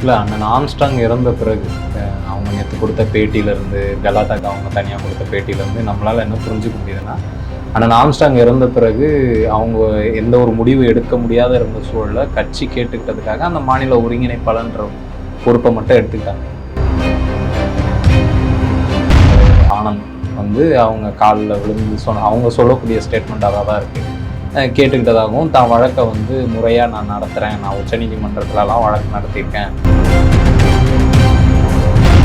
இல்லை அண்ணன் ஆம்ஸ்டாங் இறந்த பிறகு அவங்க நேற்று கொடுத்த பேட்டியிலேருந்து கலாட்டாக்கு அவங்க தனியாக கொடுத்த பேட்டியிலேருந்து நம்மளால் என்ன புரிஞ்சுக்க முடியுதுன்னா அண்ணன் ஆம்ஸ்டாங் இறந்த பிறகு அவங்க எந்த ஒரு முடிவு எடுக்க முடியாத இருந்த சூழலில் கட்சி கேட்டுக்கிட்டதுக்காக அந்த மாநில ஒருங்கிணைப்பாளன்ற பொறுப்பை மட்டும் எடுத்துக்கிட்டாங்க. ஆனந்த் வந்து அவங்க காலில் விழுந்து சொன்ன அவங்க சொல்லக்கூடிய ஸ்டேட்மெண்ட்டாக தான் இருக்குது கேட்டுக்கிட்டதாகவும் தான் வழக்கை வந்து முறையாக நான் நடத்துகிறேன் நான் உச்சநீதிமன்றத்துலலாம் வழக்கு நடத்தியிருக்கேன்.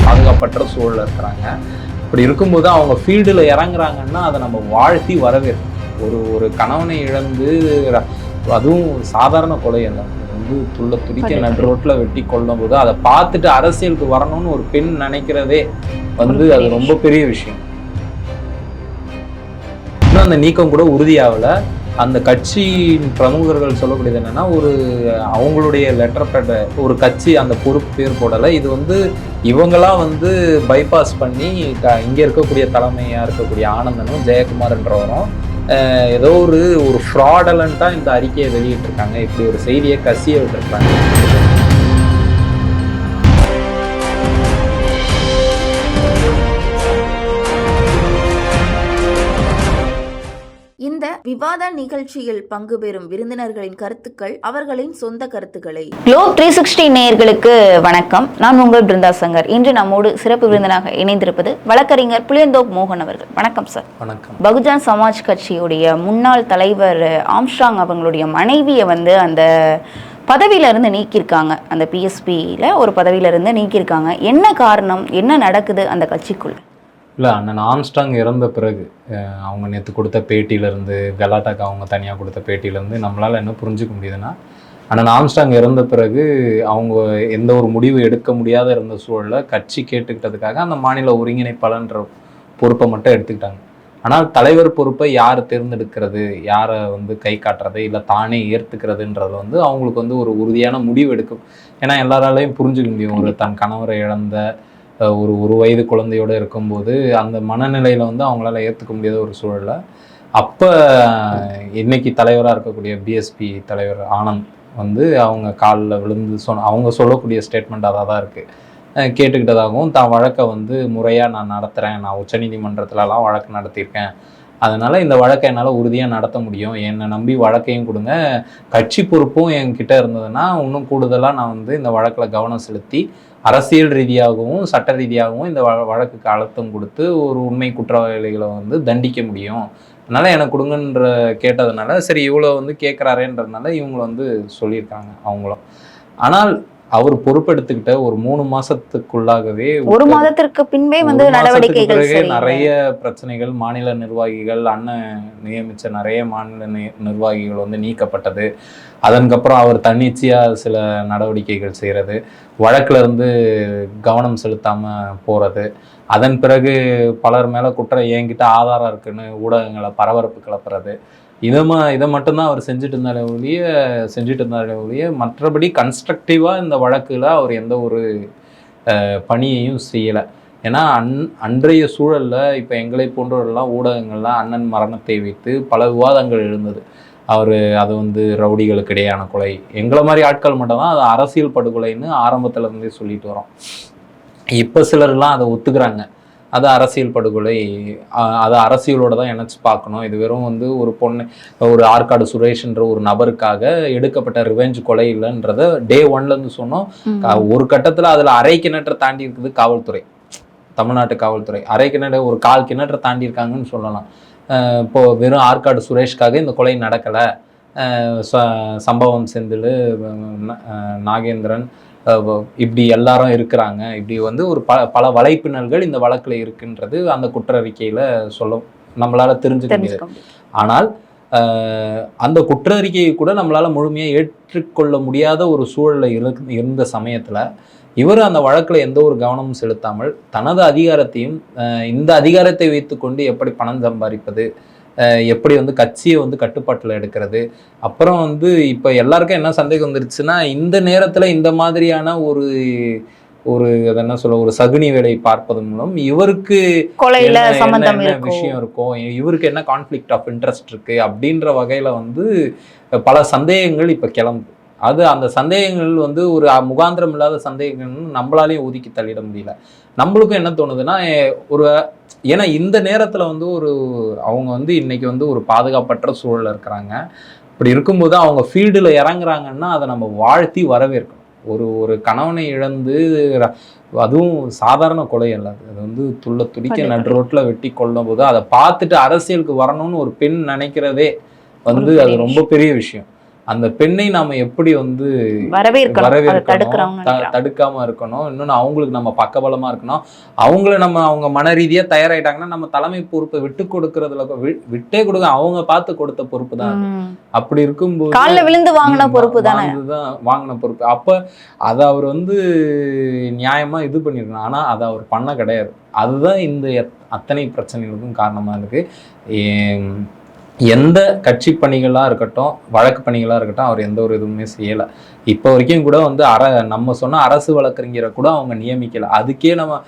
பாதுகாப்பற்ற சூழலில் இருக்கிறாங்க. இப்படி இருக்கும்போது அவங்க ஃபீல்டில் இறங்குறாங்கன்னா அதை நம்ம வாழ்த்தி வரவேற்கும் ஒரு ஒரு கணவனை இழந்து அதுவும் சாதாரண கொலை அல்ல. வந்து துள்ள துடிக்க நடு ரோட்டில் வெட்டி கொல்லும் போது அதை பார்த்துட்டு அரசியலுக்கு வரணும்னு ஒரு பெண் நினைக்கிறதே வந்து அது ரொம்ப பெரிய விஷயம். இன்னும் அந்த நீக்கம் கூட உறுதியாகல. அந்த கட்சியின் பிரமுகர்கள் சொல்லக்கூடியது என்னென்னா ஒரு அவங்களுடைய லெட்டர் பேட்டை ஒரு கட்சி அந்த பொறுப்பு பேர் போடலை. இது வந்து இவங்களாம் வந்து பைபாஸ் பண்ணி க- இங்கே இருக்கக்கூடிய தலைமையாக இருக்கக்கூடிய ஆனந்தனும் ஜெயக்குமார்ன்றவரும் ஏதோ ஒரு ஒரு ஃப்ராடலண்ட்டாக இந்த அறிக்கையை வெளியிட்டிருக்காங்க. இப்படி ஒரு செய்தியை கசிய விட்டுருக்காங்க. விவாத நிகழ்ச்சியில் பங்கு பெறும் விருந்தினர்களின் கருத்துக்கள் அவர்களின் சொந்த கருத்துக்களை. குளோப் த்ரீ சிக்ஸ்டி நேயர்களுக்கு வணக்கம். நான் உங்கள் பிருந்தா சங்கர். இன்று நம்மோடு சிறப்பு விருந்தினராக இணைந்திருப்பது வழக்கறிஞர் புளியந்தோப் மோகன் அவர்கள். வணக்கம் சார் வணக்கம். பகுஜன் சமாஜ் கட்சியுடைய முன்னாள் தலைவர் ஆம்ஸ்ட்ராங் அவங்களுடைய மனைவியை வந்து அந்த பதவியில இருந்து நீக்கியிருக்காங்க. அந்த பிஎஸ்பியில் ஒரு பதவியில இருந்து நீக்கியிருக்காங்க. என்ன காரணம்? என்ன நடக்குது அந்த கட்சிக்குள்ள இல்லை அண்ணன் ஆம்ஸ்டாங் இறந்த பிறகு அவங்க நேற்று கொடுத்த பேட்டியிலேருந்து கலாட்டாக்கு அவங்க தனியாக கொடுத்த பேட்டியிலேருந்து நம்மளால் என்ன புரிஞ்சுக்க முடியுதுன்னா அண்ணன் ஆம்ஸ்டாங் இறந்த பிறகு அவங்க எந்த ஒரு முடிவு எடுக்க முடியாத இருந்த சூழலில் கட்சி கேட்டுக்கிட்டதுக்காக அந்த மாநில ஒருங்கிணைப்பாளன்ற பொறுப்பை மட்டும் எடுத்துக்கிட்டாங்க. ஆனால் தலைவர் பொறுப்பை யார் தேர்ந்தெடுக்கிறது யாரை வந்து கை காட்டுறது இல்லை தானே ஏற்றுக்கிறதுன்றது வந்து அவங்களுக்கு வந்து ஒரு உறுதியான முடிவு எடுக்கும். ஏன்னா எல்லாராலையும் புரிஞ்சுக்க முடியும். ஒரு தன் கணவரை இழந்த ஒரு ஒரு வயது குழந்தையோட இருக்கும்போது அந்த மனநிலையில் வந்து அவங்களால ஏற்றுக்க முடியாத ஒரு சூழலில். அப்போ இன்னைக்கு தலைவராக இருக்கக்கூடிய பிஎஸ்பி தலைவர் ஆனந்த் வந்து அவங்க காலில் விழுந்து சொன்ன அவங்க சொல்லக்கூடிய ஸ்டேட்மெண்ட் அதாக தான் இருக்குது கேட்டுக்கிட்டதாகவும் தான் வழக்கை வந்து முறையாக நான் நடத்துகிறேன் நான் உச்சநீதிமன்றத்திலலாம் வழக்கு நடத்தியிருக்கேன். அதனால் இந்த வழக்கை என்னால் உறுதியாக நடத்த முடியும். என்னை நம்பி வழக்கையும் கொடுங்க. கட்சி பொறுப்பும் என்கிட்ட இருந்ததுன்னா இன்னும் கூடுதலாக நான் வந்து இந்த வழக்கில் கவனம் செலுத்தி அரசியல் ரீதியாகவும் சட்ட ரீதியாகவும் இந்த வ- வழக்குக்கு அழுத்தம் கொடுத்து ஒரு உண்மை குற்றவாளிகளை வந்து தண்டிக்க முடியும். அதனால் எனக்கு கொடுங்கன்ற கேட்டதுனால சரி இவ்வளோ வந்து கேட்குறாரேன்றதுனால இவங்களை வந்து சொல்லியிருக்காங்க அவங்களும். ஆனால் அவர் பொறுப்பெடுத்துக்கிட்ட ஒரு மூணு மாசத்துக்குள்ளாகவே ஒரு மாதத்திற்கு பின்பே வந்து நடவடிக்கைகள். நிறைய பிரச்சனைகள் மாநில நிர்வாகிகள் அண்ணன் நியமிச்ச நிறைய மாநில நிர்வாகிகள் வந்து நீக்கப்பட்டது. அதற்கப்புறம் அவர் தன்னிச்சையா சில நடவடிக்கைகள் செய்கிறது வழக்குல இருந்து கவனம் செலுத்தாம போறது. அதன் பிறகு பலர் மேல குற்றம் என்கிட்ட ஆதாரம் இருக்குன்னு ஊடகங்களை பரபரப்பு கிளப்புறது. இதை ம இதை மட்டும்தான் அவர் செஞ்சுட்டு இருந்தாலே ஒழிய செஞ்சுட்டு இருந்தாலே ஒழிய மற்றபடி கன்ஸ்ட்ரக்டிவாக இந்த வழக்குல அவர் எந்த ஒரு பணியையும் செய்யலை. ஏன்னா அன் அன்றைய சூழலில் இப்போ எங்களை போன்றவர்கள்லாம் ஊடகங்கள்லாம் அண்ணன் மரணத்தை வைத்து பல விவாதங்கள் எழுந்தது. அவர் அது வந்து ரவுடிகளுக்கு இடையான கொலை. எங்களை மாதிரி ஆட்கள் மட்டும்தான் அது அரசியல் படுகொலைன்னு ஆரம்பத்தில் இருந்தே சொல்லிட்டு வரோம் இப்போ சிலர்லாம் அதை ஒத்துக்கிறாங்க. அது அரசியல் படுகொலை அது அரசியலோட தான் இணைச்சு பார்க்கணும். இது வெறும் வந்து ஒரு பொண்ணு ஒரு ஆற்காடு சுரேஷ்ன்ற ஒரு நபருக்காக எடுக்கப்பட்ட ரிவெஞ்ச் கொலை இல்லைன்றத டே ஒன்லேருந்து சொன்னோம். ஒரு கட்டத்துல அதுல அரை கிணற்றை தாண்டி இருக்குது காவல்துறை. தமிழ்நாட்டு காவல்துறை. அரை கிணறு ஒரு கால் கிணற்றை தாண்டி இருக்காங்கன்னு சொல்லலாம். அஹ் இப்போ வெறும் ஆற்காடு சுரேஷ்காக இந்த கொலை நடக்கல. சம்பவம் செந்தில் நாகேந்திரன் இப்படி எல்லாரும் இருக்கிறாங்க. இப்படி வந்து ஒரு பல பல வலைப்பின்னல்கள் இந்த வழக்குல இருக்குன்றது அந்த குற்றறிக்கையில சொல்ல நம்மளால தெரிஞ்சுக்க முடியுது. ஆனால் அந்த குற்றறிக்கையை கூட நம்மளால முழுமையாக ஏற்றுக்கொள்ள முடியாத ஒரு சூழல்ல இரு- இருந்த சமயத்துல இவர் அந்த வழக்குல எந்த ஒரு கவனமும் செலுத்தாமல் தனது அதிகாரத்தையும் இந்த அதிகாரத்தை வைத்துக்கொண்டு எப்படி பணம் சம்பாதிப்பது எப்படி வந்து கட்சியை வந்து கட்டுப்பாட்டில் எடுக்கிறது? அப்புறம் வந்து இப்போ எல்லாருக்கும் என்ன சந்தேகம் வந்துருச்சுன்னா இந்த நேரத்துல இந்த மாதிரியான ஒரு ஒரு என்ன சொல்ல ஒரு சகுனி வேலை பார்ப்பதன் மூலம் இவருக்கு கொலையில சம்பந்தம் விஷயம் இருக்கும் இவருக்கு என்ன கான்ஃப்ளிக்ட் ஆஃப் இன்ட்ரெஸ்ட் இருக்கு அப்படின்ற வகையில வந்து பல சந்தேகங்கள் இப்ப கிளம்புது. அது அந்த சந்தேகங்கள் வந்து ஒரு முகாந்திரம் இல்லாத சந்தேகங்கள்னு நம்மளாலையும் ஒதுக்கி தள்ளிட முடியல. நம்மளுக்கும் என்ன தோணுதுன்னா ஒரு ஏன்னா இந்த நேரத்தில் வந்து ஒரு அவங்க வந்து இன்னைக்கு வந்து ஒரு பாதுகாப்பற்ற சூழல்ல இருக்கிறாங்க. இப்படி இருக்கும்போது அவங்க ஃபீல்டில் இறங்குறாங்கன்னா அதை நம்ம வாழ்த்தி வரவேற்கணும். ஒரு ஒரு கணவனை இழந்து அதுவும் சாதாரண கொலை அல்ல. அது வந்து துள்ள துடிக்க. நடு ரோட்ல வெட்டி கொல்லும் போது அதை பார்த்துட்டு அரசியலுக்கு வரணும்னு ஒரு பெண் நினைக்கிறதே வந்து அது ரொம்ப பெரிய விஷயம். அந்த பெண்ணை நாம எப்படி வந்து வரவேற்கணும் தடுக்காம இருக்கணும். இன்னொன்று அவங்களுக்கு நம்ம பக்கபலமா இருக்கணும். அவங்கள நம்ம அவங்க மன ரீதியா தயாராயிட்டாங்கன்னா நம்ம தலைமை பொறுப்பை விட்டு கொடுக்கறதுல விட்டே கொடுக்க அவங்க பார்த்து கொடுத்த பொறுப்பு தான். அப்படி இருக்கும்போது கால்ல விழுந்து வாங்கின பொறுப்பு தானே? வாங்கின பொறுப்பு. அப்ப அதை அவர் வந்து நியாயமா இது பண்ணிருக்கணும். ஆனா அதை அவர் பண்ண கிடையாது. அதுதான் இந்த அத்தனை பிரச்சனைகளுக்கும் காரணமா இருக்கு. எந்த கட்சி பணிகளாக இருக்கட்டும் வழக்கு பணிகளாக இருக்கட்டும் அவர் எந்த ஒரு இதுவுமே செய்யலை. இப்போ வரைக்கும் கூட வந்து அர நம்ம சொன்ன அரசு வழக்கறிஞரை கூட அவங்க நியமிக்கலை. அதுக்கே நம்ம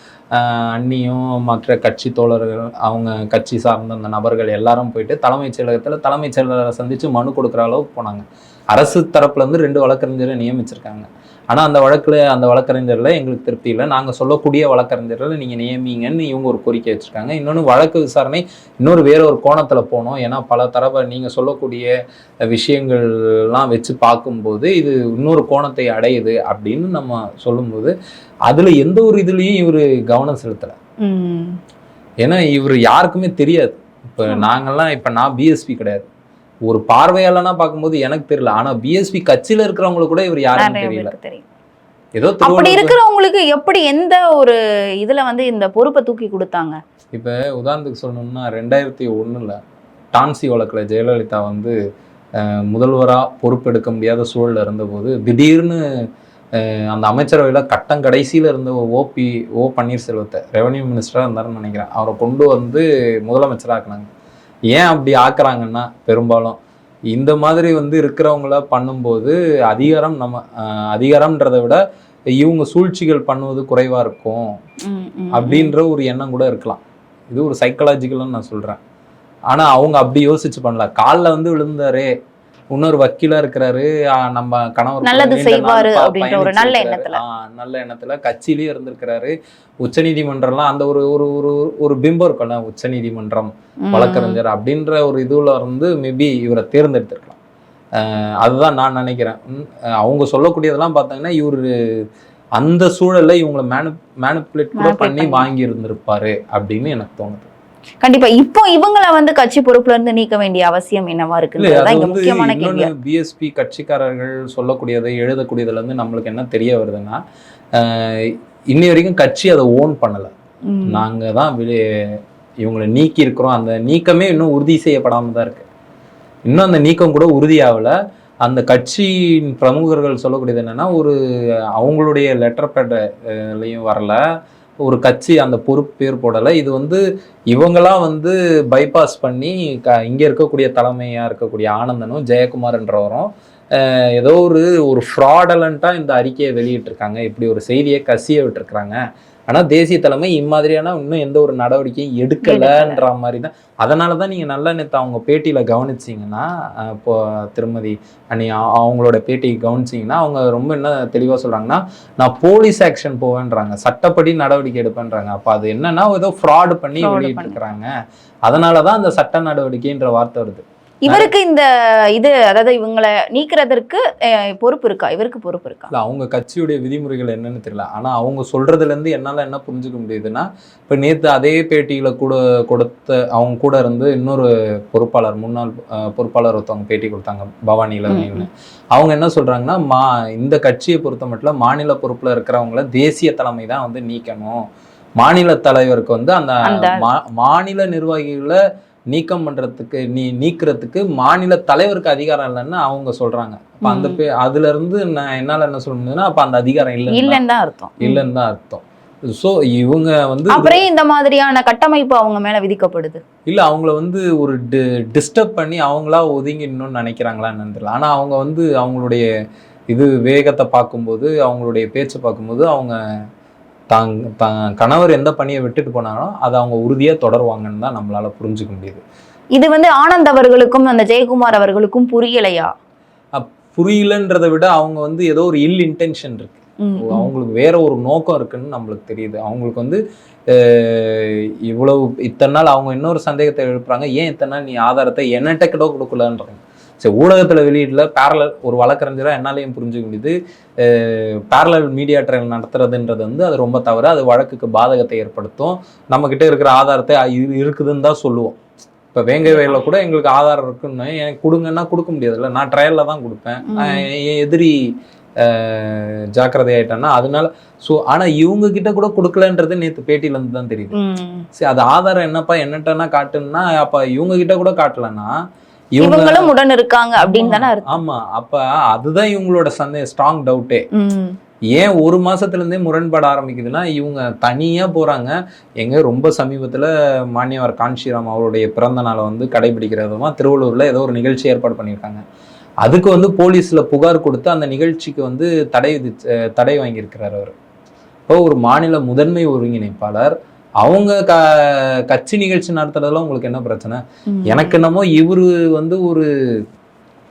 அண்ணியும் மற்ற கட்சி தோழர்கள் அவங்க கட்சி சார்ந்த அந்த நபர்கள் எல்லாரும் போயிட்டு தலைமைச் செயலகத்தில் தலைமைச் செயலரை சந்தித்து மனு கொடுக்குற அளவுக்கு போனாங்க. அரசு தரப்புலேருந்து ரெண்டு வழக்கறிஞரை நியமிச்சிருக்காங்க. ஆனால் அந்த வழக்கில் அந்த வழக்கறிஞரில் எங்களுக்கு திருப்தி இல்லை. நாங்கள் சொல்லக்கூடிய வழக்கறிஞர்களை நீங்கள் நியமிங்கன்னு இவங்க ஒரு கோரிக்கை வச்சுருக்காங்க. இன்னொன்று வழக்கு விசாரணை இன்னொரு வேற ஒரு கோணத்தில் போனோம். ஏன்னா பல தரப்ப நீங்கள் சொல்லக்கூடிய விஷயங்கள்லாம் வச்சு பார்க்கும்போது இது இன்னொரு கோணத்தை அடையுது அப்படின்னு நம்ம சொல்லும்போது அதில் எந்த ஒரு இதுலேயும் இவர் கவனம் செலுத்தலை. ஏன்னா இவர் யாருக்குமே தெரியாது. இப்போ நாங்கெல்லாம் இப்போ நான் பிஎஸ்பி கிடையாது. ஒரு பார்வையாளனா பார்க்கும்போது எனக்கு தெரியல. ஆனா பிஎஸ்பி கட்சியில இருக்கிறவங்களுக்கு கூட இவர் யாருன்னு தெரியல. தெரியும். ஏதோ அப்படி இருக்கிறவங்களுக்கு எப்படி எந்த ஒரு இதுல வந்து இந்த பொறுப்பை தூக்கி கொடுத்தாங்க? இப்போ உதாரணத்துக்கு சொல்லணும்னா ரெண்டாயிரத்தி ஒண்ணுல டான்சி வழக்குல ஜெயலலிதா வந்து முதல்வரா பொறுப்பெடுக்க முடியாத சூழல்ல இருந்தபோது திடீர்னு அந்த அமைச்சரவையில கட்டம் கடைசியில இருந்த ஓபி ஓ பன்னீர்செல்வத்தை ரெவன்யூ மினிஸ்டரா இருந்தாருன்னு நினைக்கிறேன். அவரை கொண்டு வந்து முதலமைச்சரா ஆக்குனாங்க. ஏன் அப்படி ஆக்குறாங்கன்னா பெரும்பாலும் இந்த மாதிரி வந்து இருக்கிறவங்கள பண்ணும்போது அதிகாரம் நம்ம அஹ், அதிகாரம்ன்றதை விட இவங்க சூழ்ச்சிகள் பண்ணுவது குறைவா இருக்கும். அப்படின்ற ஒரு எண்ணம் கூட இருக்கலாம். இது ஒரு சைக்கலாஜிக்கல்னு நான் சொல்றேன். ஆனா அவங்க அப்படி யோசிச்சு பண்ணல. காலில் வந்து விழுந்தாரு இன்னொரு வக்கீலா இருக்கிறாரு நம்ம கணவர் நல்லது செய்வாரு அப்படின்ற ஒரு நல்ல. எண்ணத்துல. நல்ல எண்ணத்துல கட்சியிலேயே இருந்திருக்கிறாரு உச்சநீதிமன்றம்லாம் அந்த ஒரு ஒரு ஒரு ஒரு பிம்பம் இருக்கும்ல உச்சநீதிமன்றம் ம். வழக்கறிஞர் அப்படின்ற ஒரு இதுல இருந்து மேபி இவரை தேர்ந்தெடுத்திருக்கலாம் அதுதான் நான் நினைக்கிறேன் அவங்க சொல்லக்கூடியதெல்லாம் பார்த்தாங்கன்னா இவர் அந்த சூழல்ல இவங்களை மேனு மேனிப்புலேட் கூட பண்ணி. வாங்கி இருந்திருப்பாரு அப்படின்னு எனக்கு தோணுது கண்டிப்பா. இப்போ இவங்கள வந்து கட்சி பொறுப்புல இருந்து நீக்க வேண்டிய அவசியம் என்னவா வந்து முக்கியமான கேள்வி. பிஎஸ்பி கட்சிக்காரர்கள் சொல்லக்கூடியது எழுதக்கூடியதுல இருந்து நம்மளுக்கு என்ன தெரிய வருதுன்னா இன்னி வரைக்கும் கட்சி அதை ஓன் பண்ணல. நாங்க தான் இவங்களை நீக்கி இருக்கிறோம். அந்த நீக்கமே இன்னும் உறுதி செய்யப்படாம தான் இருக்கு. இன்னும் அந்த நீக்கம் கூட உறுதியாகல அந்த கட்சியின் பிரமுகர்கள் சொல்லக்கூடியது என்னன்னா ஒரு அவங்களுடைய லெட்டர் பேட்லையும் வரல. ஒரு கட்சி அந்த பொறுப்பு பேர் போடலை. இது வந்து இவங்களாம் வந்து பைபாஸ் பண்ணி க இங்கே இருக்கக்கூடிய தலைமையாக இருக்கக்கூடிய ஆனந்தனும் ஜெயக்குமார்ன்றவரும் ஏதோ ஒரு ஒரு ஃப்ராடலண்ட்டாக இந்த அறிக்கையை வெளியிட்டிருக்காங்க. இப்படி ஒரு செய்தியை கசிய விட்டுருக்குறாங்க. ஆனால் தேசிய தலைமை இம்மாதிரியான இன்னும் எந்த ஒரு நடவடிக்கையும் எடுக்கலைன்ற மாதிரி தான் அதனால தான் நீங்கள் நல்லா நேற்று அவங்க பேட்டியில் கவனிச்சிங்கன்னா இப்போ திருமதி அனி அ- அவங்களோட பேட்டி கவனிச்சிங்கன்னா அவங்க ரொம்ப என்ன தெளிவாக சொல்கிறாங்கன்னா நான் போலீஸ் ஆக்ஷன் போவேன்றாங்க. சட்டப்படி நடவடிக்கை எடுப்பேன்றாங்க. அப்போ அது என்னன்னா ஏதோ ஃப்ராடு பண்ணி Fraud வெளியிட்டிருக்கிறாங்க அதனால தான் அந்த சட்ட நடவடிக்கைன்ற வார்த்தை வருது. இவருக்கு இந்த இது அதாவது இவங்களை நீக்கிறதற்கு பொறுப்பு இருக்கா? இவருக்கு பொறுப்பு இருக்கா? இல்லை அவங்க கட்சியுடைய விதிமுறைகள் என்னன்னு தெரியல. ஆனால் அவங்க சொல்றதுலேருந்து என்னால் என்ன புரிஞ்சுக்க முடியுதுன்னா இப்போ நேற்று அதே பேட்டியில் கூட கொடுத்த அவங்க கூட இருந்து இன்னொரு பொறுப்பாளர் முன்னாள் பொறுப்பாளர் ஒருத்தவங்க பேட்டி கொடுத்தாங்க பவானி அவங்க என்ன சொல்றாங்கன்னா மா இந்த கட்சியை பொறுத்த மட்டும் மாநில பொறுப்பில் இருக்கிறவங்கள தேசிய தலைமை தான் வந்து நீக்கணும். மாநில தலைவருக்கு வந்து அந்த மாநில நிர்வாகிகளை நீக்கம் பண்றதுக்கு நீ நீக்கிறதுக்கு மாநில தலைவருக்கு அதிகாரம் இல்லைன்னு அவங்க சொல்றாங்க. அப்ப அந்த. பே அதுல இருந்து நான் என்னால என்ன சொல்ல முடியுதுன்னா அப்ப அந்த அதிகாரம் இல்லை இல்லைன்னு தான் அர்த்தம். இல்லைன்னு தான் அர்த்தம். ஸோ இவங்க வந்து அப்புறம் இந்த மாதிரியான கட்டமைப்பு அவங்க மேல விதிக்கப்படுது? இல்ல அவங்கள வந்து ஒரு டிஸ்டர்ப் பண்ணி அவங்களா ஒதுங்கிடணும்னு நினைக்கிறாங்களா என்னன்னு தெரியல. ஆனா அவங்க வந்து அவங்களுடைய இது வேகத்தை பார்க்கும்போது அவங்களுடைய பேச்சை பார்க்கும்போது அவங்க தாங் கணவர் எந்த பணியை விட்டுட்டு போனாங்களோ அதை அவங்க உறுதியா தொடருவாங்கன்னு தான் நம்மளால புரிஞ்சுக்க முடியுது. இது வந்து ஆனந்த் அவர்களுக்கும் அந்த ஜெயக்குமார் அவர்களுக்கும் புரியலையா? புரியலன்றதை விட அவங்க வந்து ஏதோ ஒரு இல் இன்டென்ஷன் இருக்கு. அவங்களுக்கு வேற ஒரு நோக்கம் இருக்குன்னு நம்மளுக்கு தெரியுது. அவங்களுக்கு வந்து இவ்வளவு இத்தனை நாள் அவங்க இன்னொரு சந்தேகத்தை எழுப்புறாங்க. ஏன் இத்தனை நாள் நீ ஆதாரத்தை என்னட்ட கூட கொடுக்கலன்றாங்க? சரி ஊடகத்துல வெளியிடல பேரலல் ஒரு வழக்கறிஞரா என்னாலையும் புரிஞ்சுக்க முடியுது. பேரலல் மீடியா ட்ரையல் நடத்துறதுன்றது வந்து அது ரொம்ப தவறு. அது வழக்குக்கு பாதகத்தை ஏற்படுத்தும். நம்ம கிட்ட இருக்கிற ஆதாரத்தை இருக்குதுன்னு தான் சொல்லுவோம். இப்போ வேங்கை வயலில் கூட எங்களுக்கு ஆதாரம் இருக்குன்னு எனக்கு கொடுங்கன்னா கொடுக்க முடியாதுல்ல. நான் ட்ரையலில் தான் கொடுப்பேன். எதிரி ஜாக்கிரதை ஆயிட்டேன்னா அதனால ஸோ ஆனால் இவங்க கிட்ட கூட கொடுக்கலன்றது நேற்று பேட்டியிலேருந்து தான் தெரியுது. சரி அது ஆதாரம் என்னப்பா என்னட்டனா காட்டுன்னா அப்ப இவங்க கிட்ட கூட காட்டலன்னா இவங்களும் உடன் இருக்காங்க அப்படின்னு தானே ஆமா அப்ப அதுதான் இவங்களோட சந்தேக ஸ்ட்ராங் டவுட்டே. ஏன் ஒரு மாசத்துல இருந்தே முரண்பட ஆரம்பிக்குதுன்னா இவங்க தனியா போறாங்க. எங்க ரொம்ப சமீபத்துல மானியவர் காஞ்சிராம் அவருடைய பிறந்த நாளை வந்து கடைபிடிக்கிற விதமா திருவள்ளூர்ல ஏதோ ஒரு நிகழ்ச்சி ஏற்பாடு பண்ணியிருக்காங்க. அதுக்கு வந்து போலீஸ்ல புகார் கொடுத்து அந்த நிகழ்ச்சிக்கு வந்து தடை விதிச்சு தடை வாங்கியிருக்கிறார் அவர். இப்போ ஒரு மாநில முதன்மை ஒருங்கிணைப்பாளர் அவங்க க கட்சி நிகழ்ச்சி நடத்துறதுல உங்களுக்கு என்ன பிரச்சனை. எனக்கு என்னமோ இவரு வந்து ஒரு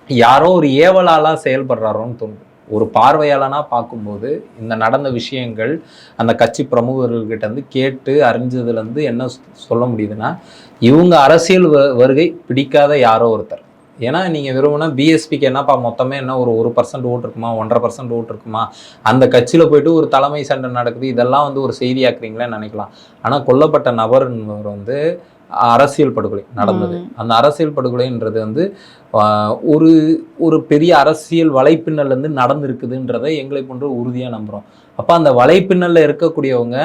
யாரோ ஒரு ஏவலாளா செயல்படுறாரோன்னு தோணுது. ஒரு பார்வையாளனா பார்க்கும்போது இந்த நடந்த விஷயங்கள் அந்த கட்சி பிரமுகர்கள்கிட்ட இருந்து கேட்டு அறிஞ்சதுல இருந்து என்ன சொல்ல முடியுதுன்னா இவங்க அரசியல் வருகை பிடிக்காத யாரோ ஒருத்தர். ஏன்னா நீங்க வெறுமனா பிஎஸ்பிக்கு என்னப்பா மொத்தமே என்ன ஒரு ஒரு பர்சன்ட் ஓட்டு இருக்குமா ஒன்றரை பர்சன்ட் ஓட்டு இருக்குமா? அந்த கட்சியில போயிட்டு ஒரு தலைமை சண்டை நடக்குது இதெல்லாம் வந்து ஒரு செய்தியாக்குறீங்களேன்னு நினைக்கலாம். ஆனா கொல்லப்பட்ட நபர் வந்து அரசியல் படுகொலை நடந்தது. அந்த அரசியல் படுகொலைன்றது வந்து ஒரு ஒரு பெரிய அரசியல் வலைப்பின்னல்ல இருந்து நடந்திருக்குதுன்றதை எங்களை போன்ற உறுதியா நம்புறோம். அப்ப அந்த வலைப்பின்னல்ல இருக்கக்கூடியவங்க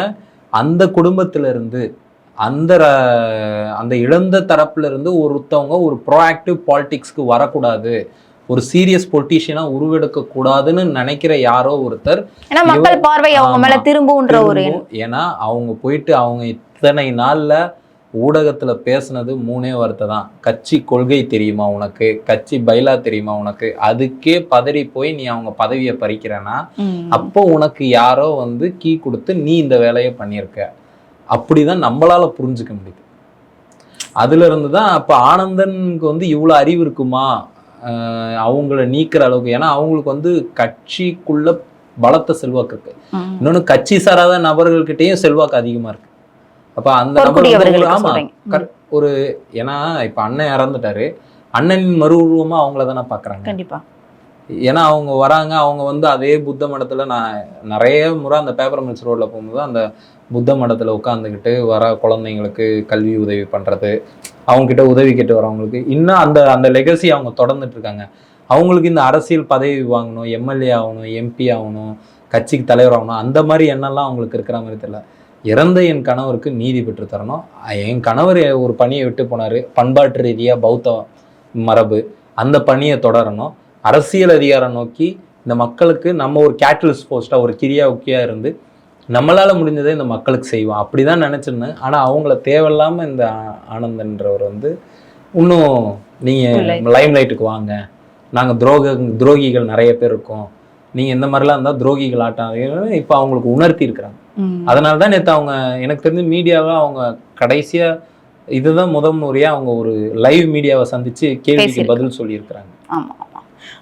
அந்த குடும்பத்துல இருந்து அந்த அந்த இழந்த தரப்புல இருந்து ஒருத்தவங்க ஒரு ப்ரோஆக்டிவ் பாலிடிக்ஸ்க்கு வரக்கூடாது. ஒரு சீரியஸ் பொலிட்டீஷியனா உருவெடுக்க கூடாதுன்னு நினைக்கிற யாரோ ஒருத்தர் ஏன்னா மக்கள் பார்வை அவங்க மேல. திரும்புன்ற ஒரு ஏன்னா அவங்க போயிட்டு அவங்க இத்தனை நாள்ல ஊடகத்துல பேசுனது மூணே வார்த்தை தான். கட்சி கொள்கை தெரியுமா உனக்கு? கட்சி பைலா தெரியுமா உனக்கு? அதுக்கே பதறி போய் நீ அவங்க பதவியை பறிக்கிறேன்னா ம். அப்போ உனக்கு யாரோ வந்து கீ கொடுத்து நீ இந்த வேலையை பண்ணியிருக்க. அப்படிதான் நம்மளால புரிஞ்சுக்க முடியுது. அதுல இருந்து தான் அப்ப ஆனந்தனுக்கு வந்து இவ்வளவு அறிவு இருக்குமா? அவங்கள நீக்கிற அளவுக்கு. ஏன்னா அவங்களுக்கு வந்து கட்சிக்குள்ள பலத்த செல்வாக்கு இருக்கு. ம். இன்னொன்னு கட்சி சாராத நபர்கள்கிட்டயும் செல்வாக்கு அதிகமா இருக்கு. அப்ப அந்த ஆமா. ஒரு ஏன்னா இப்ப அண்ணன் இறந்துட்டாரு. அண்ணனின் மறு உருவமா அவங்கள தானே பாக்குறாங்க. கண்டிப்பா. ஏன்னா அவங்க வராங்க. அவங்க வந்து அதே புத்த மடத்துல நான் நிறைய முறை அந்த பேப்பர் மில்ஸ் ரோட்ல போகும்போது அந்த புத்த மடத்தில் உட்காந்துக்கிட்டு வர குழந்தைங்களுக்கு கல்வி உதவி பண்ணுறது அவங்கக்கிட்ட உதவி கேட்டு வரவங்களுக்கு இன்னும் அந்த அந்த லெகசி அவங்க தொடர்ந்துட்டு இருக்காங்க. அவங்களுக்கு இந்த அரசியல் பதவி வாங்கணும் எம்எல்ஏ ஆகணும் எம்பி ஆகணும் கட்சிக்கு தலைவர் ஆகணும் அந்த மாதிரி எண்ணெல்லாம் அவங்களுக்கு இருக்கிற மாதிரி தெரியல. இறந்த என் கணவருக்கு நீதி பெற்று தரணும். என் கணவர் ஒரு பணியை விட்டு போனார். பண்பாட்டு ரீதியாக பௌத்த மரபு. அந்த பணியை தொடரணும். அரசியல் அதிகாரம் நோக்கி இந்த மக்களுக்கு நம்ம ஒரு கேட்டலிஸ்ட் போஸ்ட்டாக ஒரு கிரியா உக்கியா இருந்து நம்மளால முடிஞ்சதை இந்த மக்களுக்கு செய்வோம். அப்படிதான் நினைச்சிருந்தேன். ஆனா அவங்கள தேவையில்லாம இந்த ஆனந்தன்றவர் வந்து இன்னும் நீங்க இல்லை. லைம் லைட்டுக்கு வாங்க. நாங்க துரோக துரோகிகள் நிறைய பேர் இருக்கோம். நீங்க இந்த மாதிரிலாம் இருந்தா துரோகிகள் ஆட்டம் இப்போ அவங்களுக்கு உணர்த்தி இருக்கிறாங்க. அதனால தான் நேற்று அவங்க எனக்கு தெரிஞ்சு மீடியாவை அவங்க கடைசியா இதுதான் முதல் முறையா அவங்க ஒரு லைவ் மீடியாவை சந்திச்சு கேள்விக்கு. பதில் சொல்லியிருக்கிறாங்க. ஆமா ஆமா.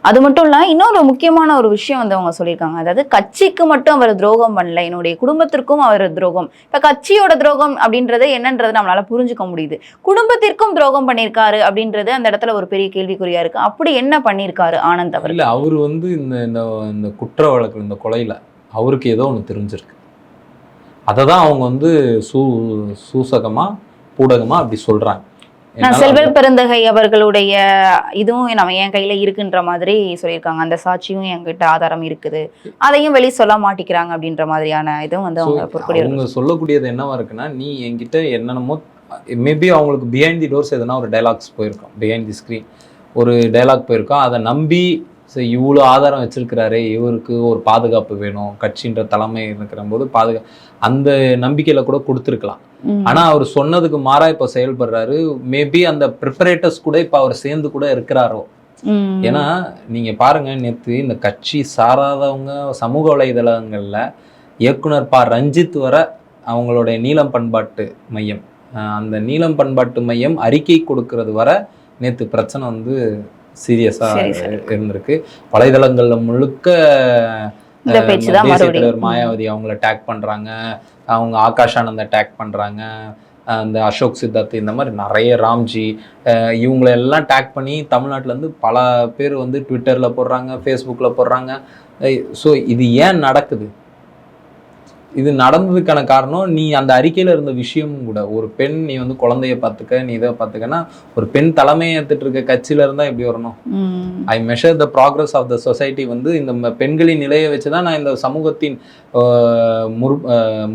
அது மட்டும் இல்ல இன்னொரு முக்கியமான ஒரு விஷயம் வந்து அவங்க சொல்லியிருக்காங்க. அதாவது கட்சிக்கு மட்டும் அவர் துரோகம் பண்ணல என்னுடைய குடும்பத்திற்கும் அவர் துரோகம். இப்போ கட்சியோட துரோகம் அப்படின்றது என்னன்றது நம்மளால புரிஞ்சுக்க முடியுது. குடும்பத்திற்கும் துரோகம் பண்ணியிருக்காரு அப்படின்றது அந்த இடத்துல ஒரு பெரிய கேள்விக்குறியா இருக்கு. அப்படி என்ன பண்ணியிருக்காரு ஆனந்த் அவர் இல்லை அவர் வந்து இந்த இந்த இந்த குற்ற வழக்கு இந்த கொலையில் அவருக்கு ஏதோ ஒன்று தெரிஞ்சிருக்கு. அதை தான் அவங்க வந்து சூ சூசகமாக பூடகமாக அப்படி சொல்கிறாங்க நான் செல்வல் பெருந்தகை அவர்களுடைய இதுவும் நம்ம என் கையில இருக்குன்ற மாதிரி சொல்லியிருக்காங்க. அந்த சாட்சியும் என்கிட்ட ஆதாரம் இருக்குது. அதையும் வெளி சொல்ல மாட்டிக்கிறாங்க அப்படின்ற மாதிரியான இதுவும் வந்து அவங்க அவங்க சொல்லக்கூடியது என்னவா இருக்குன்னா நீ என்கிட்ட என்னென்னமோ மேபி அவங்களுக்கு பிஹைண்ட் தி டோர்ஸ் எதனா ஒரு டைலாக்ஸ் போயிருக்கும். பிஹைண்ட் தி ஸ்க்ரீன் ஒரு டைலாக் போயிருக்கோம். அதை நம்பி சரி இவ்வளோ ஆதாரம் வச்சிருக்கிறாரு இவருக்கு ஒரு பாதுகாப்பு வேணும் கட்சின்ற தலைமை இருக்கிற போது பாதுகா அந்த நம்பிக்கையில கூட கொடுத்துருக்கலாம் ம். ஆனா அவர் சொன்னதுக்கு மாறா இப்ப செயல்படுறாரு மேபி அந்த ப்ரிப்பரேட்டர்ஸ் கூட இப்ப அவர் சேர்ந்து கூட இருக்கிறாரோ. ஏன்னா நீங்க பாருங்க நேத்து இந்த கட்சி சாராதவங்க சமூக வலைதளங்கள்ல இயக்குனர் பா ரஞ்சித் வர அவங்களுடைய நீலம் பண்பாட்டு மையம் அந்த நீலம் பண்பாட்டு மையம் அறிக்கை கொடுக்கறது வர நேத்து பிரச்சனை வந்து சீரியஸா Serious ஆ இருந்திருக்கு. வலைதளங்கள்ல முழுக்க தலைவர் மாயாவதி அவங்கள டேக் பண்றாங்க. அவங்க ஆகாஷ் ஆனந்த டேக் பண்றாங்க. அஹ், இந்த அசோக் சித்தார்த் இந்த மாதிரி நிறைய ராம்ஜி இவங்களை எல்லாம் டேக் பண்ணி தமிழ்நாட்டுல இருந்து பல பேர் வந்து ட்விட்டர்ல போடுறாங்க ஃபேஸ்புக்கில் போடுறாங்க. ஸோ இது ஏன் நடக்குது? இது நடந்ததுக்கான காரணம் நீ அந்த அறிக்கையில இருந்த விஷயமும் கூட. ஒரு பெண் நீ வந்து குழந்தைய பார்த்துக்க நீ இதை பார்த்துக்கன்னா ஒரு பெண் தலைமையை ஏத்துட்டு இருக்க கட்சியில இருந்தா எப்படி வரணும். I measure the progress of the society வந்து இந்த பெண்களின் நிலையை வச்சு தான் நான் இந்த சமூகத்தின் முற்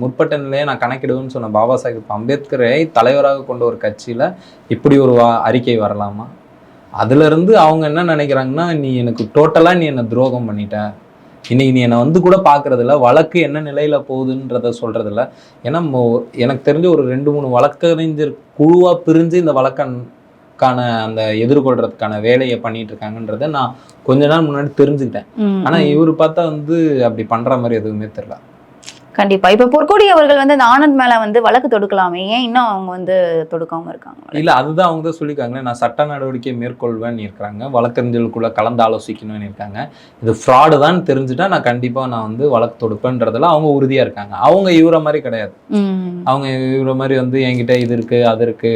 முற்பட்ட நிலையை நான் கணக்கிடுவேன்னு சொன்ன பாபா சாஹிப் அம்பேத்கரை தலைவராக கொண்ட ஒரு கட்சியில் இப்படி ஒரு வா அறிக்கை வரலாமா? அதுல இருந்து அவங்க என்ன நினைக்கிறாங்கன்னா நீ எனக்கு டோட்டலாக நீ என்னை துரோகம் பண்ணிட்ட. இன்னைக்கு நீ என்னை வந்து கூட பார்க்கறதில்ல வழக்கு என்ன நிலையில போகுதுன்றத சொல்றதில்ல. ஏன்னா எனக்கு தெரிஞ்ச ஒரு ரெண்டு மூணு வழக்கறிஞர் குழுவா பிரிஞ்சு இந்த வழக்கான அந்த எதிர்கொள்றதுக்கான வேலையை பண்ணிட்டு இருக்காங்கன்றத நான் கொஞ்ச நாள் முன்னாடி தெரிஞ்சுக்கிட்டேன். ஆனா. இவர் பார்த்தா வந்து அப்படி பண்ற மாதிரி எதுவுமே தெரியல. கண்டிப்பா. இப்ப பொற்கொடி அவர்கள் வந்து இந்த ஆனந்த் மேல வந்து வழக்கு தொடுக்கலாமே? ஏன் இன்னும் அவங்க வந்து தொடுக்காம இருக்காங்க? இல்ல அதுதான் அவங்க தான் சொல்லியிருக்காங்களே நான் சட்ட நடவடிக்கை மேற்கொள்வேன்னு இருக்காங்க. வழக்கறிஞர்களுக்குள்ள கலந்து ஆலோசிக்கணும்னு இருக்காங்க. இது ஃப்ராடு தான் தெரிஞ்சுட்டா நான் கண்டிப்பா நான் வந்து வழக்கு தொடுப்பேன்றதுல அவங்க உறுதியா இருக்காங்க. அவங்க இவரை மாதிரி கிடையாது. அவங்க இவரை மாதிரி வந்து என்கிட்ட இது இருக்கு அது இருக்கு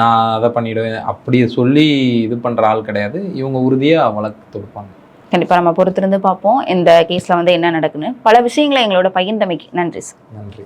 நான் அதை பண்ணிடுவேன் அப்படி சொல்லி இது பண்ற ஆள் கிடையாது. இவங்க உறுதியா வழக்கு தொடுப்பாங்க. கண்டிப்பா நம்ம பொறுத்திருந்து பார்ப்போம். இந்த கேஸ்ல வந்து என்ன நடக்குன்னு. பல விஷயங்களை எங்களோட பகிர்ந்தமைக்கு நன்றி சார் நன்றி.